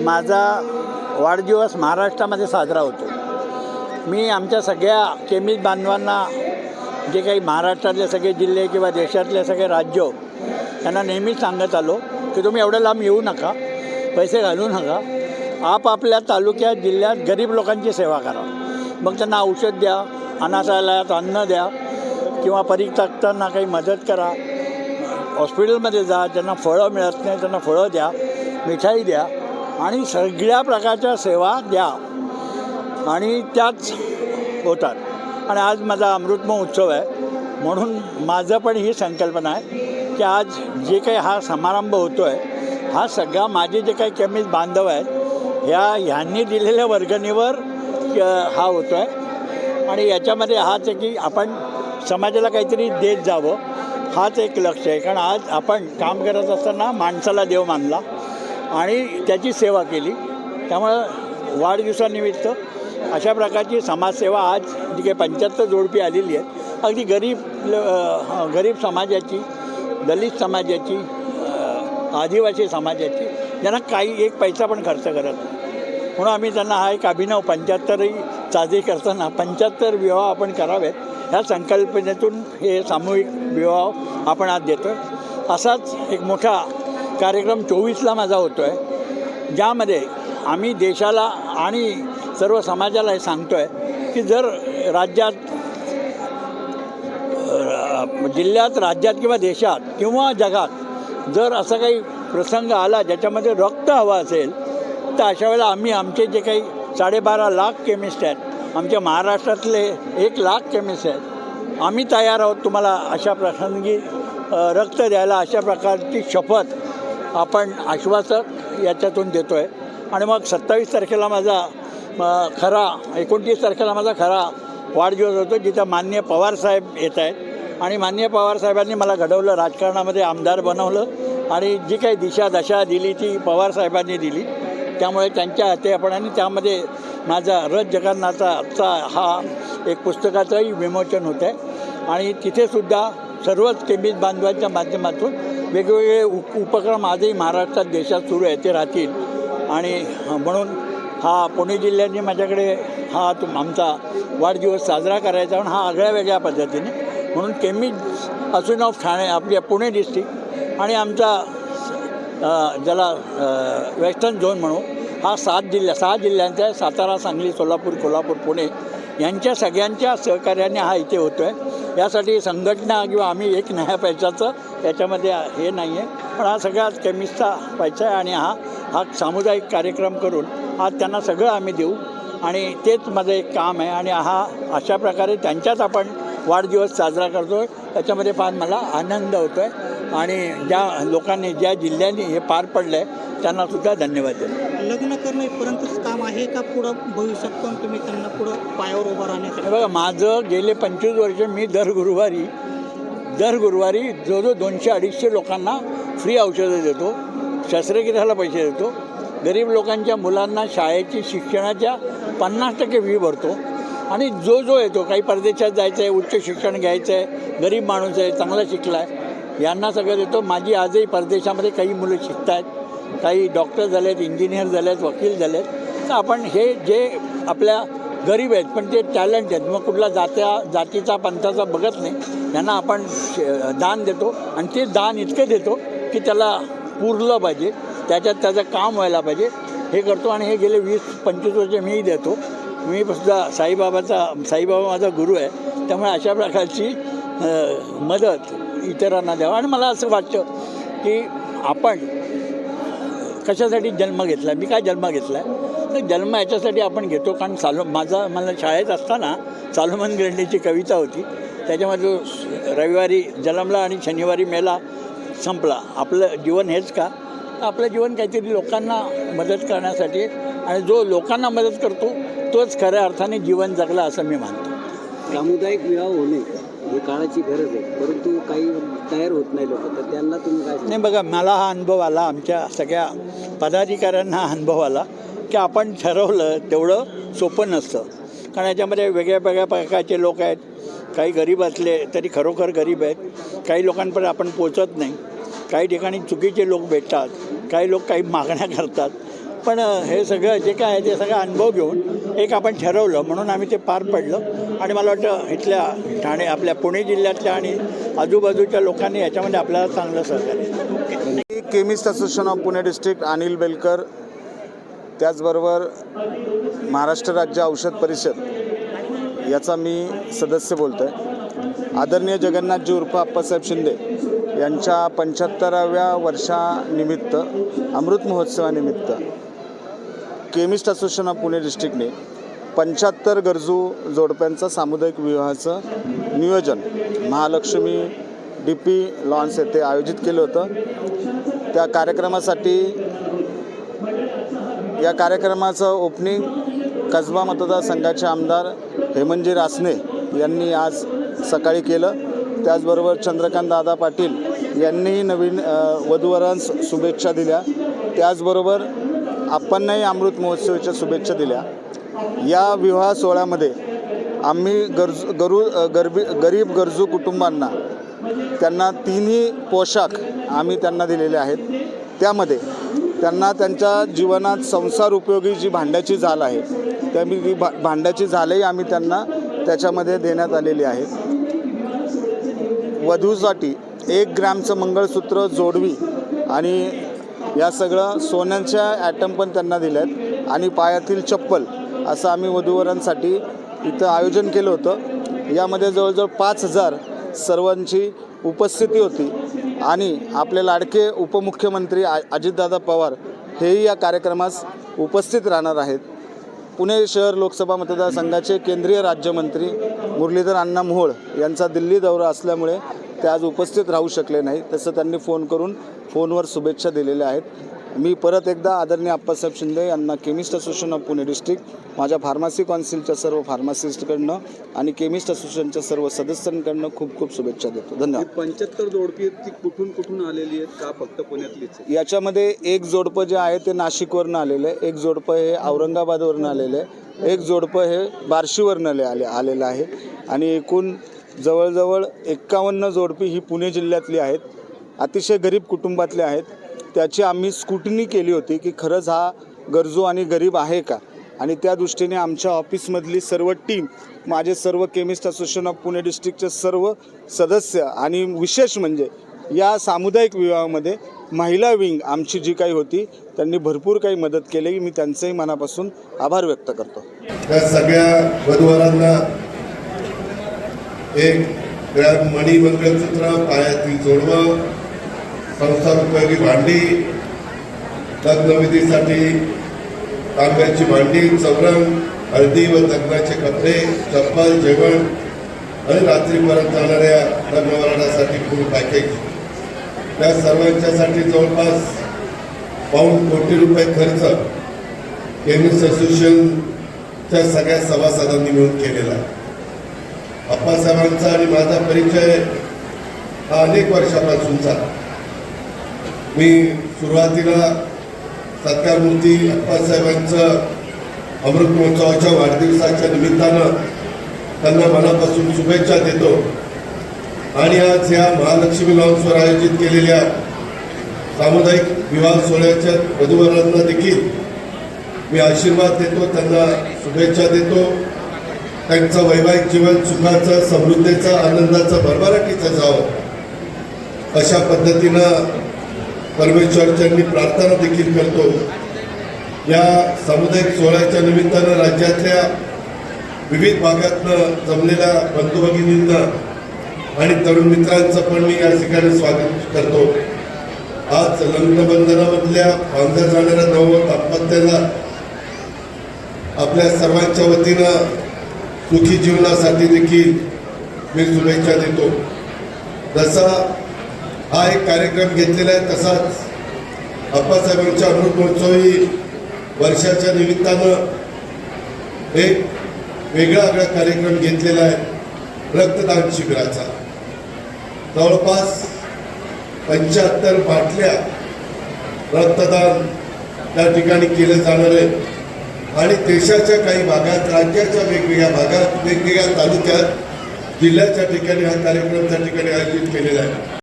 माझा वाढदिवस महाराष्ट्रामध्ये साजरा होतो. मी आमच्या सगळ्या केमिस्ट बांधवांना जे काही महाराष्ट्रातले सगळे जिल्हे किंवा देशातले सगळे राज्य त्यांना नेहमीच सांगत आलो की तुम्ही एवढं लांब येऊ नका पैसे घालू नका. आपापल्या तालुक्यात जिल्ह्यात गरीब लोकांची सेवा करा. मग त्यांना औषध द्या अनाथालयात अन्न द्या किंवा परित्यक्तांना काही मदत करा. हॉस्पिटलमध्ये जा ज्यांना फळं मिळत नाही त्यांना फळं द्या मिठाई द्या आणि सगळ्या प्रकारच्या सेवा द्या. आणि त्याच होतात. आणि आज माझा अमृत महोत्सव आहे. म्हणून माझं पण ही संकल्पना आहे की आज जे काही हा समारंभ होतो आहे हा सगळा माझे जे काही कमीज बांधव आहेत ह्या ह्यांनी दिलेल्या वर्गणीवर हा होतो आहे आणि याच्यामध्ये हाच आहे की आपण समाजाला काहीतरी देत जावं. हाच एक लक्ष आहे. कारण आज आपण काम करत असताना माणसाला देव मानला आणि त्याची सेवा केली. त्यामुळं वाढदिवसानिमित्त अशा प्रकारची समाजसेवा आज जी काही पंच्याहत्तर जोडपी आलेली आहे अगदी गरीब ल- गरीब समाजाची दलित समाजाची आदिवासी समाजाची ज्यांना काही एक पैसा पण खर्च करत नाही. म्हणून आम्ही त्यांना हा एक अभिनव पंच्याहत्तरही साजरी करताना पंच्याहत्तर विवाह आपण करावेत. ह्या संकल्पनेतून हे सामूहिक विवाह आपण आज देतो आहे असाच एक मोठा कार्यक्रम चोवीसला माझा होतो आहे ज्यामध्ये आम्ही देशाला आणि सर्व समाजाला हे सांगतो आहे की जर राज्यात जिल्ह्यात राज्यात किंवा देशात किंवा जगात जर असा काही प्रसंग आला ज्याच्यामध्ये रक्त हवं असेल तर अशा वेळेला आम्ही आमचे जे काही साडेबारा लाख केमिस्ट आहेत आमच्या महाराष्ट्रातले एक लाख केमिस्ट आहेत. आम्ही तयार आहोत तुम्हाला अशा प्रसंगी रक्त द्यायला अशा प्रकारची शपथ आपण आश्वासक याच्यातून देतो आहे आणि मग सत्तावीस तारखेला माझा खरा एकोणतीस तारखेला माझा खरा वाढदिवस होतो जिथं मान्य पवारसाहेब येत आहेत. आणि मान्य पवारसाहेबांनी मला घडवलं राजकारणामध्ये आमदार बनवलं आणि जी काही दिशा दशा दिली ती पवारसाहेबांनी दिली. त्यामुळे त्यांच्या हाते आपण आणि त्यामध्ये माझा रथ जगन्नाथाचा हा एक पुस्तकाचंही विमोचन होतं आहे आणि तिथेसुद्धा सर्वच केमिज बांधवांच्या माध्यमातून वेगवेगळे उप उपक्रम आजही महाराष्ट्रात देशात सुरू आहे ते राहतील. आणि म्हणून हा पुणे जिल्ह्याने माझ्याकडे हा तुम आमचा वाढदिवस साजरा करायचा पण हा आगळ्या वेगळ्या पद्धतीने. म्हणून केमिज असून ऑफ ठाणे आपल्या पुणे डिस्ट्रिक्ट आणि आमचा ज्याला वेस्टर्न झोन म्हणू हा सात जिल्ह्या सहा जिल्ह्यांचा आहे सातारा सांगली सोलापूर कोल्हापूर पुणे यांच्या सगळ्यांच्या सहकार्याने हा इथे होतो आहे यासाठी संघटना किंवा आम्ही एक नाही पैशाचं याच्यामध्ये हे नाही आहे पण हा सगळ्यात केमिस्टचा पैसा आहे आणि हा हा सामुदायिक कार्यक्रम करून आज त्यांना सगळं आम्ही देऊ. आणि तेच माझं एक काम आहे आणि हा अशा प्रकारे त्यांच्याच आपण वाढदिवस साजरा करतो आहे त्याच्यामध्ये फार मला आनंद होतो आहे आणि ज्या लोकांनी ज्या जिल्ह्यांनी हे पार पडलं आहे त्यांनासुद्धा धन्यवाद देतो. लग्न करणं इथपर्यंतच काम आहे का पुढं भविष्यात पण तुम्ही त्यांना पुढं पायावर उभं राहण्यासाठी? बघा माझं गेले पंचवीस वर्ष मी दर गुरुवारी दर गुरुवारी जवळजवळ दोनशे अडीचशे लोकांना फ्री औषधं देतो शस्त्रक्रियाला पैसे देतो. गरीब लोकांच्या मुलांना शाळेची शिक्षणाच्या पन्नास टक्के फी भरतो. आणि जो जो येतो काही परदेशात जायचं आहे उच्च शिक्षण घ्यायचं आहे गरीब माणूस आहे चांगला शिकला आहे यांना सगळं देतो. माझी आजही परदेशामध्ये काही मुलं शिकत आहेत काही डॉक्टर झाले आहेत इंजिनियर झाले आहेत वकील झाले आहेत तर आपण हे जे आपल्या गरीब आहेत पण ते टॅलेंट आहेत मग कुठला जात्या जातीचा पंथाचा बघत नाही. त्यांना आपण दान देतो आणि ते दान इतकं देतो की त्याला पुरलं पाहिजे. त्याच्यात त्याचं काम व्हायला पाहिजे. हे करतो आणि हे गेले वीस पंचवीस वर्ष मीही देतो. मी सुद्धा साईबाबाचा साईबाबा माझा गुरु आहे. त्यामुळे अशा प्रकारची मदत इतरांना द्यावं. आणि मला असं वाटतं की आपण कशासाठी जन्म घेतला? मी काय जन्म घेतला? आहे तर जन्म याच्यासाठी आपण घेतो. कारण सालो माझा मला शाळेत असताना सालोमन ग्रंडीची कविता होती. त्याच्यामध्ये जो रविवारी जन्मला आणि शनिवारी मेला संपला. आपलं जीवन हेच का? आपलं जीवन काहीतरी लोकांना मदत करण्यासाठी आणि जो लोकांना मदत करतो तोच खऱ्या अर्थाने जीवन जगला असं मी मानतो. सामुदायिक विवाह होणे. काळाची गरज आहे. परंतु काही तयार होत नाही लोक. तर त्यांना तुम्ही काय नाही बघा मला हा अनुभव आला आमच्या सगळ्या पदाधिकाऱ्यांना हा अनुभव आला की आपण ठरवलं तेवढं सोपं नसतं. कारण याच्यामध्ये वेगळ्या वेगळ्या प्रकारचे लोक आहेत. काही गरीब असले तरी खरोखर गरीब आहेत. काही लोकांपर्यंत आपण पोचत नाही. काही ठिकाणी चुकीचे लोक भेटतात. काही लोक काही मागण्या करतात. पण हे सगळं जे काय आहे ते सगळं अनुभव घेऊन एक आपण ठरवलं म्हणून आम्ही ते पार पडलं. आणि मला वाटतं इथल्या ठाणे आपल्या पुणे जिल्ह्यातल्या आणि आजूबाजूच्या लोकांनी याच्यामध्ये आपल्याला चांगलं सहकार्य chemist association of Pune district Anil Belkar त्याचबरोबर महाराष्ट्र राज्य औषध परिषद याचा मी सदस्य बोलतो आहे आदरणीय जगन्नाथजी उर्फ अप्पासाहेब शिंदे यांच्या पंच्याहत्तराव्या वर्षानिमित्त अमृत महोत्सवानिमित्त केमिस्ट असोसिएशन ऑफ पुणे डिस्ट्रिक्टने पंच्याहत्तर गरजू जोडप्यांचं सामुदायिक विवाहाचं नियोजन महालक्ष्मी डी पी लॉन्स येथे आयोजित केलं होतं. त्या कार्यक्रमासाठी या कार्यक्रमाचं ओपनिंग कसबा मतदारसंघाचे आमदार हेमंतजी रासने यांनी आज सकाळी केलं. त्याचबरोबर चंद्रकांत दादा पाटील यांनीही नवीन वधूवरांस शुभेच्छा दिल्या. त्याचबरोबर आपणही अमृत महोत्सवाच्या शुभेच्छा दिल्या. या विवाह सोहळ्यामध्ये आम्ही गरजू गरू गरबी गरीब गरजू कुटुंबांना त्यांना तिन्ही पोशाख आम्ही त्यांना दिलेले आहेत. त्यामध्ये त्यांना त्यांच्या जीवनात संसार उपयोगी जी भांड्याची झाल आहे त्या मी ती भा भांड्याची झालंही आम्ही त्यांना त्याच्यामध्ये देण्यात आलेली आहे. वधूसाठी एक ग्रॅमचं मंगळसूत्र जोडवी आणि या सगळं सोन्याच्या ॲटम पण त्यांना दिल्या आहेत आणि पायातील चप्पल असं आम्ही वधूवरांसाठी इथं आयोजन केलं होतं. यामध्ये जवळजवळ पाच हजार सर्वांची उपस्थिती होती. आणि आपले लाडके उपमुख्यमंत्री आ अजितदादा पवार हेही या कार्यक्रमास उपस्थित राहणार आहेत. पुणे शहर लोकसभा मतदारसंघाचे केंद्रीय राज्यमंत्री मुरलीधर अण्णा मोहोळ यांचा दिल्ली दौरा असल्यामुळे ते आज उपस्थित राहू शकले नाही तसं त्यांनी फोन करून फोनवर शुभेच्छा दिलेल्या आहेत. मी परत एकदा आदरणीय अप्पासाहेब शिंदे यांना chemist association of Pune district माझ्या फार्मसी काउन्सिलच्या सर्व फार्मासिस्टकडनं आणि केमिस्ट असोसिएशनच्या सर्व सदस्यांकडनं खूप खूप शुभेच्छा देतो. धन्यवाद. पंच्याहत्तर जोडपी आहेत ती कुठून कुठून आलेली आहेत? का फक्त पुण्यातलीच याच्यामध्ये एक जोडपं जे आहे ते नाशिकवरनं आलेलं आहे एक जोडपं हे औरंगाबादवरनं आलेलं आहे एक जोडपं हे बार्शीवरनं आले आलेलं आहे. आणि एकूण जवळजवळ एक्कावन्न जोडपी ही पुणे जिल्ह्यातली आहेत. अतिशय गरीब कुटुंबातले आहेत. त्याची आम्ही स्कुटनी केली होती की खरंच हा गरजू आणि गरीब आहे का? आणि त्या दृष्टीने आमच्या ऑफिसमधली सर्व टीम माझे सर्व केमिस्ट असोसिएशन ऑफ पुणे डिस्ट्रिक्टचे सर्व सदस्य आणि विशेष म्हणजे या सामुदायिक विवाहामध्ये महिला विंग आमची जी काही होती त्यांनी भरपूर काही मदत केली. मी त्यांचंही मनापासून आभार व्यक्त करतो. त्या सगळ्या वधूवरांना एक ग्रॅम मणी मंगळसूत्र पायातील जोडवं संसार उपयोगी भांडी लग्नविधीसाठी तांब्याची भांडी चौरंग हळदी व लग्नाचे कपडे चप्पल जेवण आणि रात्रीपर्यंत जाणाऱ्या लग्नवरासाठी फुल पॅकेज. त्या सर्वांच्यासाठी जवळपास पाऊन कोटी रुपये खर्च केमिस्ट असोसिएशनच्या सगळ्या सभासदांनी मिळून केलेला आहे. अप्पासाहेबांचा आणि माझा परिचय हा अनेक वर्षापासूनचा मी सुरुवातीला सत्कारमूर्ती अप्पासाहेबांचं अमृत महोत्सवाच्या वाढदिवसाच्या निमित्तानं त्यांना मनापासून शुभेच्छा देतो. आणि आज या महालक्ष्मी लॉन्सवर आयोजित केलेल्या सामुदायिक विवाह सोहळ्याच्या वधूवरांना देखील मी आशीर्वाद देतो त्यांना शुभेच्छा देतो. त्यांचं वैवाहिक जीवन सुखाचं समृद्धीचं आनंदाचं भरभराटीचं जावं. अशा पद्धतीनं परमेश्वरच्यांनी प्रार्थना देखील करतो. या सामुदायिक सोहळ्याच्या निमित्तानं राज्यातल्या विविध भागातनं जमलेल्या बंधू भगिनींना आणि तरुण मित्रांचं पण मी या ठिकाणी स्वागत करतो. आज लग्नबंधनामधल्या बांधल्या जाणाऱ्या नव दाम्पत्याला आपल्या सर्वांच्या वतीनं सुखी जीवनासाठी देखील मी शुभेच्छा देतो. जसा हा एक कार्यक्रम घेतलेला आहे तसाच अप्पासाहेबांच्या अमृत महोत्सवी वर्षाच्या निमित्तानं एक वेगळा वेगळा कार्यक्रम घेतलेला आहे रक्तदान शिबिराचा. जवळपास पंच्याहत्तर बाटल्या रक्तदान त्या ठिकाणी केलं जाणार आहे. आणि देशाच्या काही भागात राज्याच्या वेगवेगळ्या भागात वेगवेगळ्या तालुक्यात जिल्ह्याच्या ठिकाणी हा कार्यक्रम त्या ठिकाणी आयोजित केलेला आहे.